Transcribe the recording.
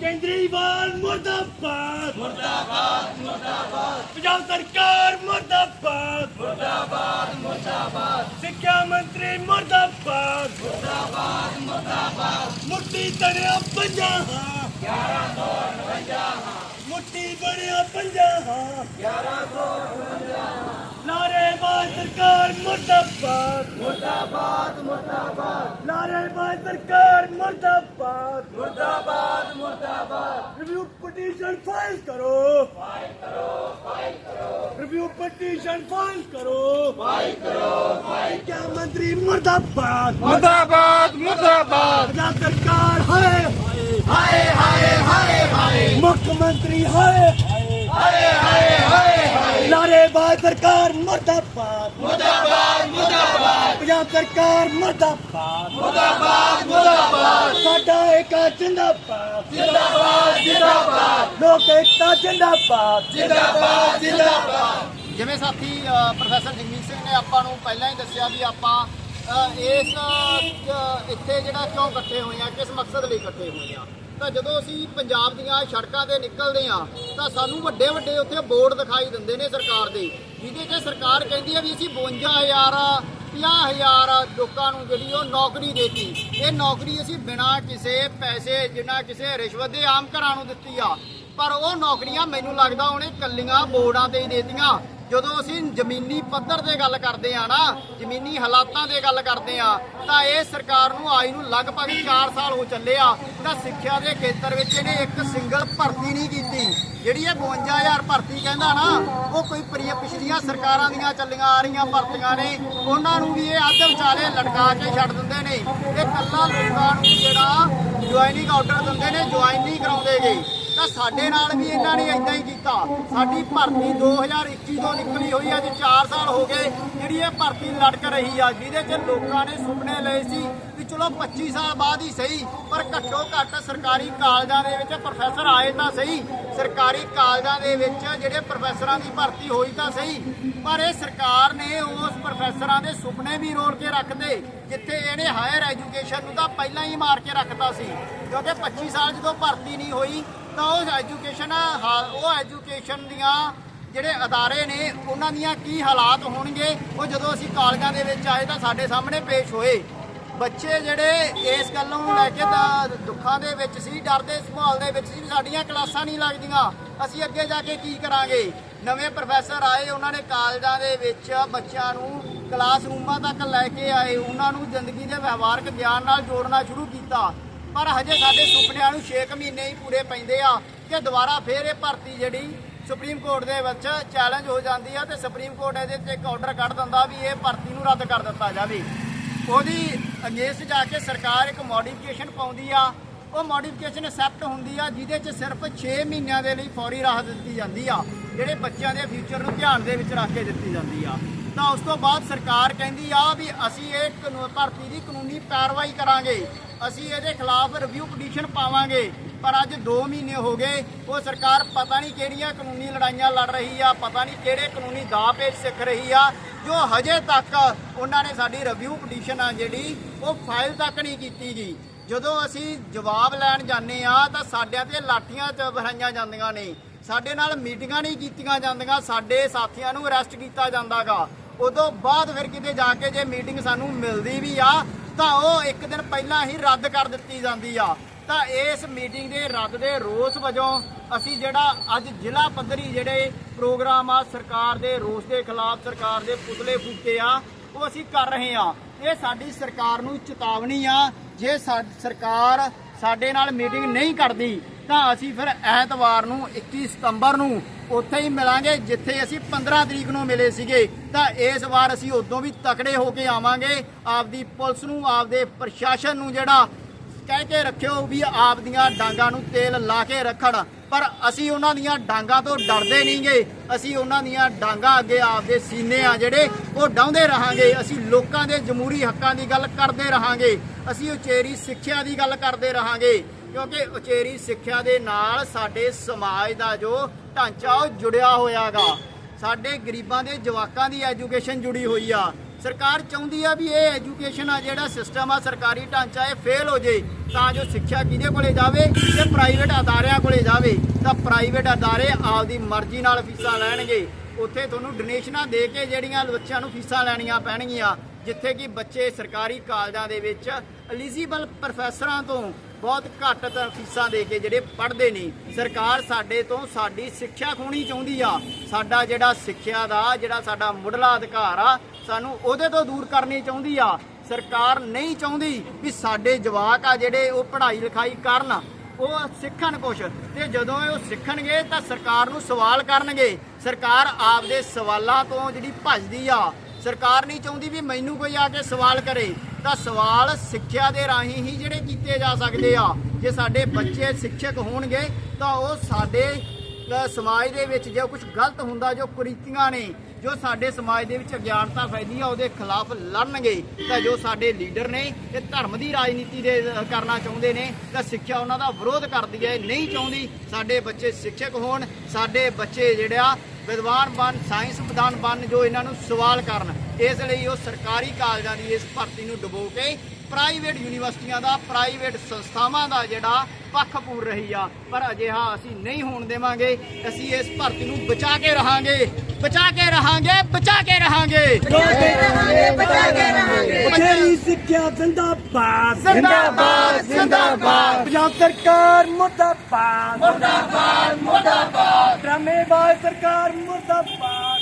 ਕੇਂਦਰੀਵਾਲ ਮੁਰਦਾਬਾਦ। ਮੁਰਦਾਬਾਦ ਮੁਰਦਾਬਾਦ। ਪੰਜਾਬ ਸਰਕਾਰ ਮੁਰਦਾਬਾਦ। ਮੁਰਦਾਬਾਦ ਮੁਰਦਾਬਾਦ। ਸਿੱਖਿਆ ਮੰਤਰੀ ਮੁਰਦਾਬਾਦ। ਮੁਰਦਾਬਾਦ ਮੁਰਦਾਬਾਦ। ਮੁੱਠੀ ਤਣਿਆ ਪੰਜਾਹਾਂ। 1152 ਮੁੱਠੀ ਬਣਿਆ ਪੰਜਾਹਾਂ। 1152 ਨਾਰੇਬਾਜ਼ ਸਰਕਾਰ ਮੁਰਦਾਬਾਦ ਮੁਰਦਾਬਾਦ ਮੁਰਦਾਬਾਦ ਨਾਰੇਬਾਜ਼ ਸਰਕਾਰ ਮੁਰਦਾਬਾਦ ਮੁਰਦਾਬਾਦ ਮੁਰਦਾਬਾਦ ਰਿਵਿਊ ਪਟੀਸ਼ਨ ਫਾਈਲ ਕਰੋ ਫਾਈਲ ਕਰੋ ਫਾਈਲ ਕਰੋ ਰਿਵਿਊ ਪਟੀਸ਼ਨ ਫਾਈਲ ਕਰੋ ਫਾਈਲ ਕਰੋ ਫਾਈਲ ਕਿਆ ਮੰਤਰੀ ਮੁਰਦਾਬਾਦ ਮੁਰਦਾਬਾਦ ਮੁਰਦਾਬਾਦ ਪੰਜਾਬ ਸਰਕਾਰ ਹਾਏ ਹਾਏ ਹਾਏ ਹਾਏ ਹਾਏ ਮੁੱਖ ਨਾਰੇਬਾਜ਼ ਸਰਕਾਰ ਮੁਰਦਾਬਾਦ। ਮੁਰਦਾਬਾਦ ਮੁਰਦਾਬਾਦ। ਪੰਜਾਬ ਸਰਕਾਰ ਮੁਰਦਾਬਾਦ। ਮੁਰਦਾਬਾਦ ਮੁਰਦਾਬਾਦ। ਸਾਡਾ ਏਕਾ ਜਿੰਦਾਬਾਦ। ਜਿੰਦਾਬਾਦ ਜਿੰਦਾਬਾਦ। ਲੋਕ ਏਕਤਾ ਜਿੰਦਾਬਾਦ। ਜਿੰਦਾਬਾਦ ਜਿੰਦਾਬਾਦ। ਜਿਵੇਂ ਸਾਥੀ ਪ੍ਰੋਫੈਸਰ ਜਗਮੀਤ ਸਿੰਘ ਨੇ ਆਪਾਂ ਨੂੰ ਪਹਿਲਾਂ ਹੀ ਦੱਸਿਆ ਵੀ ਆਪਾਂ ਇਸ ਇੱਥੇ ਜਿਹੜਾ ਕਿਉਂ ਇਕੱਠੇ ਹੋਏ ਆ ਕਿਸ ਮਕਸਦ ਲਈ ਇਕੱਠੇ ਹੋਏ ਆ? ਤਾਂ ਜਦੋਂ ਅਸੀਂ ਪੰਜਾਬ ਦੀਆਂ ਸੜਕਾਂ ਤੇ ਨਿਕਲਦੇ ਆ ਤਾਂ ਸਾਨੂੰ ਵੱਡੇ ਵੱਡੇ ਉੱਥੇ ਬੋਰਡ ਦਿਖਾਈ ਦਿੰਦੇ ਨੇ ਸਰਕਾਰ ਦੇ, ਜਿਹਦੇ 'ਚ ਸਰਕਾਰ ਕਹਿੰਦੀ ਆ ਵੀ ਅਸੀਂ 52000 50000 ਲੋਕਾਂ ਨੂੰ ਜਿਹੜੀ ਉਹ ਨੌਕਰੀ ਦੇਤੀ। ਇਹ ਨੌਕਰੀ ਅਸੀਂ ਬਿਨਾਂ ਕਿਸੇ ਪੈਸੇ ਜਿੰਨਾ ਕਿਸੇ ਰਿਸ਼ਵਤ ਦੇ ਆਮ ਘਰਾਂ ਨੂੰ ਦਿੱਤੀ ਆ। ਪਰ ਉਹ ਨੌਕਰੀਆਂ ਮੈਨੂੰ ਲੱਗਦਾ ਉਹਨੇ ਕੱਲੀਆਂ ਬੋਰਡਾਂ ਤੇ ਹੀ ਦੇਤੀਆਂ। ਜਦੋਂ ਅਸੀਂ ਜ਼ਮੀਨੀ ਪੱਧਰ ਤੇ ਗੱਲ ਕਰਦੇ ਆ ਨਾ, ਜ਼ਮੀਨੀ ਹਾਲਾਤਾਂ ਤੇ ਗੱਲ ਕਰਦੇ ਆ ਤਾਂ ਇਹ ਸਰਕਾਰ ਨੂੰ ਆਈ ਨੂੰ ਲਗਭਗ 4 ਸਾਲ ਹੋ ਚੱਲੇ ਆ, ਤਾਂ ਸਿੱਖਿਆ ਦੇ ਖੇਤਰ ਵਿੱਚ ਇਹਨੇ ਇੱਕ ਸਿੰਗਲ ਭਰਤੀ ਨਹੀਂ ਕੀਤੀ। ਜਿਹੜੀ ਇਹ 52000 ਭਰਤੀ ਕਹਿੰਦਾ ਨਾ, ਉਹ ਕੋਈ ਪਿਛਲੀਆਂ ਸਰਕਾਰਾਂ ਦੀਆਂ ਚੱਲੀਆਂ ਆ ਰਹੀਆਂ ਭਰਤੀਆਂ ਨੇ, ਉਹਨਾਂ ਨੂੰ ਵੀ ਇਹ ਅੱਧ ਵਿਚਾਲੇ ਲਟਕਾ ਕੇ ਛੱਡ ਦਿੰਦੇ ਨੇ। ਇਹ ਕੱਲਾ ਲੋਕਾਂ ਨੂੰ ਜਿਹੜਾ ਜੁਆਇਨਿੰਗ ਆਰਡਰ ਦਿੰਦੇ ਨੇ ਜੁਆਇਨ ਨਹੀਂ ਕਰਾਉਂਦੇਗੇ ਤਾਂ ਸਾਡੇ ਨਾਲ ਵੀ ਇਹਨਾਂ ਨੇ ਇਦਾਂ ਹੀ ਕੀਤਾ। ਸਾਡੀ ਭਰਤੀ 2021 ਤੋਂ ਨਿਕਲੀ ਹੋਈ ਅੱਜ 4 ਸਾਲ ਹੋ ਗਏ ਜਿਹੜੀ ਇਹ ਭਰਤੀ ਲੜਕ ਰਹੀ ਆ, ਜਿਹਦੇ 'ਚ ਲੋਕਾਂ ਨੇ ਸੁਪਨੇ ਲਏ ਸੀ ਵੀ ਚਲੋ 25 ਸਾਲ ਬਾਅਦ ਹੀ ਸਹੀ, ਪਰ ਘੱਟੋ ਘੱਟ ਸਰਕਾਰੀ ਕਾਲਜਾਂ ਦੇ ਵਿੱਚ ਪ੍ਰੋਫੈਸਰ ਆਏ ਤਾਂ ਸਹੀ, ਸਰਕਾਰੀ ਕਾਲਜਾਂ ਦੇ ਵਿੱਚ ਜਿਹੜੇ ਪ੍ਰੋਫੈਸਰਾਂ ਦੀ ਭਰਤੀ ਹੋਈ ਤਾਂ ਸਹੀ, ਪਰ ਇਹ ਸਰਕਾਰ ਨੇ ਉਸ ਪ੍ਰੋਫੈਸਰਾਂ ਦੇ ਸੁਪਨੇ ਵੀ ਰੋਲ ਕੇ ਰੱਖਦੇ ਜਿੱਥੇ ਇਹਨੇ ਹਾਇਰ ਐਜੂਕੇਸ਼ਨ ਨੂੰ ਤਾਂ ਪਹਿਲਾਂ ਹੀ ਮਾਰ ਕੇ ਰੱਖਤਾ ਸੀ, ਕਿਉਂਕਿ 25 ਸਾਲ ਜਦੋਂ ਭਰਤੀ ਨਹੀਂ ਹੋਈ ਤਾਂ ਉਹ ਐਜੂਕੇਸ਼ਨ ਉਹ ਐਜੂਕੇਸ਼ਨ ਦੀਆਂ ਜਿਹੜੇ ਅਦਾਰੇ ਨੇ, ਉਹਨਾਂ ਦੀਆਂ ਕੀ ਹਾਲਾਤ ਹੋਣਗੇ? ਉਹ ਜਦੋਂ ਅਸੀਂ ਕਾਲਜਾਂ ਦੇ ਵਿੱਚ ਆਏ ਤਾਂ ਸਾਡੇ ਸਾਹਮਣੇ ਪੇਸ਼ ਹੋਏ। ਬੱਚੇ ਜਿਹੜੇ ਇਸ ਗੱਲ ਲੈ ਕੇ ਤਾਂ ਦੁੱਖਾਂ ਦੇ ਵਿੱਚ ਸੀ ਡਰਦੇ ਇਸ ਮਾਹੌਲ ਦੇ ਵਿੱਚ ਸੀ, ਸਾਡੀਆਂ ਕਲਾਸਾਂ ਨਹੀਂ ਲੱਗਦੀਆਂ। ਅਸੀਂ ਅੱਗੇ ਜਾ ਕੇ ਕੀ ਕਰਾਂਗੇ? ਨਵੇਂ ਪ੍ਰੋਫੈਸਰ ਆਏ, ਉਹਨਾਂ ਨੇ ਕਾਲਜਾਂ ਦੇ ਵਿੱਚ ਬੱਚਿਆਂ ਨੂੰ ਕਲਾਸ ਰੂਮਾਂ ਤੱਕ ਲੈ ਕੇ ਆਏ, ਉਹਨਾਂ ਨੂੰ ਜ਼ਿੰਦਗੀ ਦੇ ਵਿਵਹਾਰਕ ਗਿਆਨ ਨਾਲ ਜੋੜਨਾ ਸ਼ੁਰੂ ਕੀਤਾ। ਪਰ ਹਜੇ ਸਾਡੇ ਸੁਪਨਿਆਂ ਨੂੰ 6 ਮਹੀਨੇ ਹੀ ਪੂਰੇ ਪੈਂਦੇ ਆ ਕਿ ਦੁਬਾਰਾ ਫੇਰ ਇਹ ਭਰਤੀ ਜਿਹੜੀ ਸੁਪਰੀਮ ਕੋਰਟ ਦੇ ਵਿੱਚ ਚੈਲੰਜ ਹੋ ਜਾਂਦੀ ਆ ਤੇ ਸੁਪਰੀਮ ਕੋਰਟ ਇਹਦੇ ਤੇ ਇੱਕ ਆਰਡਰ ਕੱਢ ਦਿੰਦਾ ਵੀ ਇਹ ਭਰਤੀ ਨੂੰ ਰੱਦ ਕਰ ਦਿੱਤਾ ਜਾਵੇ। ਉਹਦੀ ਅਗੇਂਸਟ ਜਾ ਕੇ ਸਰਕਾਰ ਇੱਕ ਮੋਡੀਫਿਕੇਸ਼ਨ ਪਾਉਂਦੀ ਆ। ਉਹ ਮੋਡੀਫਿਕੇਸ਼ਨ ਐਕਸੈਪਟ ਹੁੰਦੀ ਆ, ਜਿਹਦੇ 'ਚ ਸਿਰਫ 6 ਮਹੀਨਿਆਂ ਦੇ ਲਈ ਫੌਰੀ ਰਾਹਤ ਦਿੱਤੀ ਜਾਂਦੀ ਆ, ਜਿਹੜੇ ਬੱਚਿਆਂ ਦੇ ਫਿਊਚਰ ਨੂੰ ਧਿਆਨ ਦੇ ਵਿੱਚ ਰੱਖ ਕੇ ਦਿੱਤੀ ਜਾਂਦੀ ਆ। ਤਾਂ ਉਸ ਤੋਂ ਬਾਅਦ ਸਰਕਾਰ ਕਹਿੰਦੀ ਆ ਵੀ ਅਸੀਂ ਇਹ ਕਾਨੂੰਨ ਭਰਤੀ ਦੀ ਕਾਨੂੰਨੀ ਪੈਰਵਾਈ ਕਰਾਂਗੇ। ਅਸੀਂ ਇਹਦੇ ਖਿਲਾਫ ਰਿਵਿਊ ਪਟੀਸ਼ਨ ਪਾਵਾਂਗੇ। ਪਰ ਅੱਜ 2 ਮਹੀਨੇ ਹੋ ਗਏ, ਉਹ ਸਰਕਾਰ ਪਤਾ ਨਹੀਂ ਕਿਹੜੀਆਂ ਕਾਨੂੰਨੀ ਲੜਾਈਆਂ ਲੜ ਰਹੀ ਆ, ਪਤਾ ਨਹੀਂ ਕਿਹੜੇ ਕਾਨੂੰਨੀ ਦਾਅ ਪੇਚ ਸਿੱਖ ਰਹੀ ਆ। ਜੋ ਹਜੇ ਤੱਕ ਉਹਨਾਂ ਨੇ ਸਾਡੀ ਰਿਵਿਊ ਪਟੀਸ਼ਨ ਆ ਜਿਹੜੀ, ਉਹ ਫਾਈਲ ਤੱਕ ਨਹੀਂ ਕੀਤੀ ਗਈ ਜਦੋਂ ਅਸੀਂ ਜਵਾਬ ਲੈਣ ਜਾਂਦੇ ਆ, ਤਾਂ ਸਾਡਿਆਂ ਤੇ ਲਾਠੀਆਂ ਚ ਬਹਾਈਆਂ ਜਾਂਦੀਆਂ ਨੇ। ਸਾਡੇ ਨਾਲ ਮੀਟਿੰਗਾਂ ਨਹੀਂ ਕੀਤੀਆਂ ਜਾਂਦੀਆਂ, ਸਾਡੇ ਸਾਥੀਆਂ ਨੂੰ ਅਰੈਸਟ ਕੀਤਾ ਜਾਂਦਾਗਾ ਉਦੋਂ ਬਾਅਦ ਫਿਰ ਕਿਤੇ ਜਾ ਕੇ ਜੇ ਮੀਟਿੰਗ ਸਾਨੂੰ ਮਿਲਦੀ ਵੀ ਆ, ਤਾਂ ਉਹ ਇੱਕ ਦਿਨ ਪਹਿਲਾਂ ਹੀ ਰੱਦ ਕਰ ਦਿੱਤੀ ਜਾਂਦੀ ਆ। ਤਾਂ ਇਸ ਮੀਟਿੰਗ ਦੇ ਰੱਦ ਦੇ ਰੋਸ ਵਜੋਂ ਅਸੀਂ ਜਿਹੜਾ ਅੱਜ ਜ਼ਿਲ੍ਹਾ ਪੱਧਰੀ ਜਿਹੜੇ ਪ੍ਰੋਗਰਾਮ ਆ, ਸਰਕਾਰ ਦੇ ਰੋਸ ਦੇ ਖਿਲਾਫ ਸਰਕਾਰ ਦੇ ਪੁਤਲੇ ਫੂਕੇ ਆ, ਉਹ ਅਸੀਂ ਕਰ ਰਹੇ ਆ। ਇਹ ਸਾਡੀ ਸਰਕਾਰ ਨੂੰ ਚੇਤਾਵਨੀ ਆ, ਜੇ ਸਾ- ਸਰਕਾਰ ਸਾਡੇ ਨਾਲ ਮੀਟਿੰਗ ਨਹੀਂ ਕਰਦੀ, ਤਾਂ ਅਸੀਂ ਫਿਰ ਐਤਵਾਰ ਨੂੰ 21 ਸਤੰਬਰ ਨੂੰ ਉੱਥੇ ਹੀ ਮਿਲਾਂਗੇ, ਜਿੱਥੇ ਅਸੀਂ 15 ਤਰੀਕ ਨੂੰ ਮਿਲੇ ਸੀਗੇ। ਤਾਂ ਇਸ ਵਾਰ ਅਸੀਂ ਉਦੋਂ ਵੀ ਤਕੜੇ ਹੋ ਕੇ ਆਵਾਂਗੇ। ਆਪਦੀ ਪੁਲਿਸ ਨੂੰ, ਆਪਦੇ ਪ੍ਰਸ਼ਾਸਨ ਨੂੰ ਜਿਹੜਾ ਕਹਿ ਕੇ ਰੱਖਿਓ ਵੀ ਆਪਦੀਆਂ ਡਾਂਗਾਂ ਨੂੰ ਤੇਲ ਲਾ ਕੇ ਰੱਖਣ। ਪਰ ਅਸੀਂ ਉਹਨਾਂ ਦੀਆਂ ਡਾਂਗਾਂ ਤੋਂ ਡਰਦੇ ਨਹੀਂਗੇ। ਅਸੀਂ ਉਹਨਾਂ ਦੀਆਂ ਡਾਂਗਾਂ ਅੱਗੇ ਆਪਦੇ ਸੀਨੇ ਆ ਜਿਹੜੇ, ਉਹ ਡਾਉਂਦੇ ਰਹਾਂਗੇ। ਅਸੀਂ ਲੋਕਾਂ ਦੇ ਜਮਹੂਰੀ ਹੱਕਾਂ ਦੀ ਗੱਲ ਕਰਦੇ ਰਹਾਂਗੇ। ਅਸੀਂ ਉਚੇਰੀ ਸਿੱਖਿਆ ਦੀ ਗੱਲ ਕਰਦੇ ਰਹਾਂਗੇ। ਕਿਉਂਕਿ ਉਚੇਰੀ ਸਿੱਖਿਆ ਦੇ ਨਾਲ ਸਾਡੇ ਸਮਾਜ ਦਾ ਜੋ ਢਾਂਚਾ, ਉਹ ਜੁੜਿਆ ਹੋਇਆਗਾ। ਸਾਡੇ ਗਰੀਬਾਂ ਦੇ ਜਵਾਕਾਂ ਦੀ ਐਜੂਕੇਸ਼ਨ ਜੁੜੀ ਹੋਈ ਆ। ਸਰਕਾਰ ਚਾਹੁੰਦੀ ਆ ਵੀ ਇਹ ਐਜੂਕੇਸ਼ਨ ਆ ਜਿਹੜਾ ਸਿਸਟਮ ਆ, ਸਰਕਾਰੀ ਢਾਂਚਾ ਇਹ ਫੇਲ ਹੋ ਜੇ, ਤਾਂ ਜੋ ਸਿੱਖਿਆ ਕਿਹਦੇ ਕੋਲੇ ਜਾਵੇ ਤੇ ਪ੍ਰਾਈਵੇਟ ਅਦਾਰਿਆਂ ਕੋਲੇ ਜਾਵੇ। ਤਾਂ ਪ੍ਰਾਈਵੇਟ ਅਦਾਰੇ ਆਪਦੀ ਮਰਜ਼ੀ ਨਾਲ ਫੀਸਾਂ ਲੈਣਗੇ। ਉੱਥੇ ਤੁਹਾਨੂੰ ਡੋਨੇਸ਼ਨਾਂ ਦੇ ਕੇ ਜਿਹੜੀਆਂ ਬੱਚਿਆਂ ਨੂੰ ਫੀਸਾਂ ਲੈਣੀਆਂ ਪੈਣਗੀਆਂ। ਜਿੱਥੇ ਕਿ ਬੱਚੇ ਸਰਕਾਰੀ ਕਾਲਜਾਂ ਦੇ ਵਿੱਚ ਐਲੀਜੀਬਲ ਪ੍ਰੋਫੈਸਰਾਂ ਤੋਂ ਬਹੁਤ ਘੱਟ ਫੀਸਾਂ ਦੇ ਕੇ ਜਿਹੜੇ ਪੜ੍ਹਦੇ ਨੇ, ਸਰਕਾਰ ਸਾਡੇ ਤੋਂ ਸਾਡੀ ਸਿੱਖਿਆ ਖੋਣੀ ਚਾਹੁੰਦੀ ਆ। ਸਾਡਾ ਜਿਹੜਾ ਸਿੱਖਿਆ ਦਾ, ਜਿਹੜਾ ਸਾਡਾ ਮੁੱਢਲਾ ਅਧਿਕਾਰ ਆ, ਸਾਨੂੰ ਉਹਦੇ ਤੋਂ ਦੂਰ ਕਰਨੀ ਚਾਹੁੰਦੀ ਆ। ਸਰਕਾਰ ਨਹੀਂ ਚਾਹੁੰਦੀ ਵੀ ਸਾਡੇ ਜਵਾਕ ਆ ਜਿਹੜੇ ਉਹ ਪੜ੍ਹਾਈ ਲਿਖਾਈ ਕਰਨ, ਉਹ ਸਿੱਖਣ ਕੁਛ। ਤੇ ਜਦੋਂ ਉਹ ਸਿੱਖਣਗੇ ਤਾਂ ਸਰਕਾਰ ਨੂੰ ਸਵਾਲ ਕਰਨਗੇ। ਸਰਕਾਰ ਆਪਦੇ ਸਵਾਲਾਂ ਤੋਂ ਜਿਹੜੀ ਭੱਜਦੀ ਆ ਸਰਕਾਰ ਨਹੀਂ ਚਾਹੁੰਦੀ ਵੀ ਮੈਨੂੰ ਕੋਈ ਆ ਕੇ ਸਵਾਲ ਕਰੇ, ਤਾਂ ਸਵਾਲ ਸਿੱਖਿਆ ਦੇ ਰਾਹੀਂ ਹੀ ਜਿਹੜੇ ਕੀਤੇ ਜਾ ਸਕਦੇ ਆ। ਜੇ ਸਾਡੇ ਬੱਚੇ ਸਿੱਖਿਅਕ ਹੋਣਗੇ, ਤਾਂ ਉਹ ਸਾਡੇ ਸਮਾਜ ਦੇ ਵਿੱਚ ਜੇ ਕੁਝ ਗਲਤ ਹੁੰਦਾ, ਜੋ ਕੁਰੀਤੀਆਂ ਨੇ, ਜੋ ਸਾਡੇ ਸਮਾਜ ਦੇ ਵਿੱਚ ਅਗਿਆਨਤਾ ਫੈਲੀ ਆ, ਉਹਦੇ ਖਿਲਾਫ ਲੜਨਗੇ। ਤਾਂ ਜੋ ਸਾਡੇ ਲੀਡਰ ਨੇ ਇਹ ਧਰਮ ਦੀ ਰਾਜਨੀਤੀ ਦੇ ਕਰਨਾ ਚਾਹੁੰਦੇ ਨੇ, ਤਾਂ ਸਿੱਖਿਆ ਉਹਨਾਂ ਦਾ ਵਿਰੋਧ ਕਰਦੀ ਹੈ। ਨਹੀਂ ਚਾਹੁੰਦੀ ਸਾਡੇ ਬੱਚੇ ਸਿੱਖਿਅਕ ਹੋਣ, ਸਾਡੇ ਬੱਚੇ ਜਿਹੜਾ ਵਿਦਵਾਨ ਬਣ, ਸਾਇੰਸ ਵਿਦਾਨ ਬਣ ਜੋ ਇਹਨਾਂ ਨੂੰ ਸਵਾਲ ਕਰਨ। ਇਸ ਲਈ ਉਹ ਸਰਕਾਰੀ ਕਾਲਜਾਂ ਦੀ ਇਸ ਭਰਤੀ ਨੂੰ ਡੁਬੋ ਕੇ ਪ੍ਰਾਈਵੇਟ ਯੂਨੀਵਰਸਿਟੀਆਂ ਦਾ ਪ੍ਰਾਈਵੇਟ ਸੰਸਥਾਵਾਂ ਦਾ ਜਿਹੜਾ ਪੱਖ ਪੂਰ ਰਹੀ ਆ। ਪਰ ਅਜਿਹਾ ਅਸੀਂ ਨਹੀਂ ਹੋਣ ਦੇਵਾਂਗੇ। ਅਸੀਂ ਇਸ ਭਰਤੀ ਨੂੰ ਬਚਾ ਕੇ ਰਹਾਂਗੇ। ਬਚਾ ਕੇ ਰਹਾਂਗੇ ਬਚਾ ਕੇ ਰਹਾਂਗੇ। ਬਥੇਰੀ ਸਿੱਖਿਆ ਜ਼ਿੰਦਾਬਾਦ। ਜ਼ਿੰਦਾਬਾਦ ਜ਼ਿੰਦਾਬਾਦ। ਪੰਜਾਬ ਸਰਕਾਰ ਮੁਰਦਾਬਾਦ। ਮੁਰਦਾਬਾਦ ਮੁਰਦਾਬਾਦ। ਡਰਾਮੇਬਾਜ਼ ਸਰਕਾਰ ਮੁਰਦਾਬਾਦ।